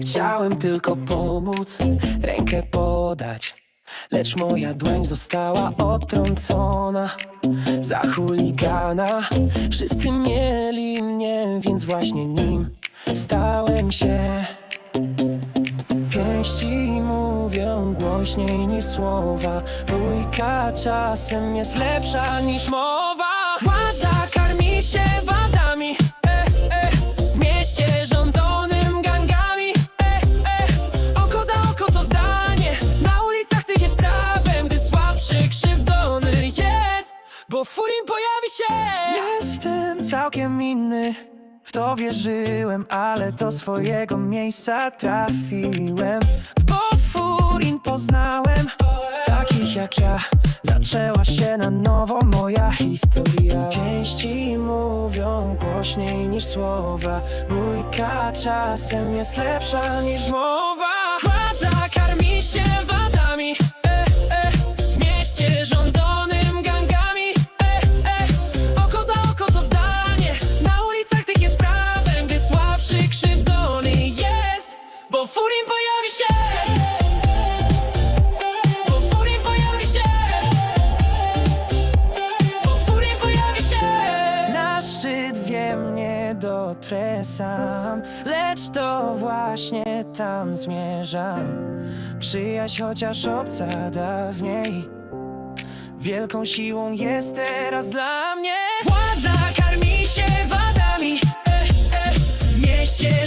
Chciałem tylko pomóc, rękę podać. Lecz moja dłoń została otrącona Za chuligana. Wszyscy mieli mnie, więc właśnie nim stałem się. Pięści mówią głośniej niż słowa. Bójka czasem jest lepsza niż moja Bo furin pojawi się Jestem całkiem inny, w to wierzyłem, ale do swojego miejsca trafiłem. W Bofurin poznałem takich jak ja. Zaczęła się na nowo moja historia. Pięści mówią głośniej niż słowa. Bójka czasem jest lepsza niż mowa. Bo furin pojawi się. Bo furin pojawi się. Bo furin pojawi się. Na szczyt wiem nie dotrę sam, lecz to właśnie tam zmierzam. Przyjaźń chociaż obca dawniej. Wielką siłą jest teraz dla mnie Władza karmi się wadami e, e, mieście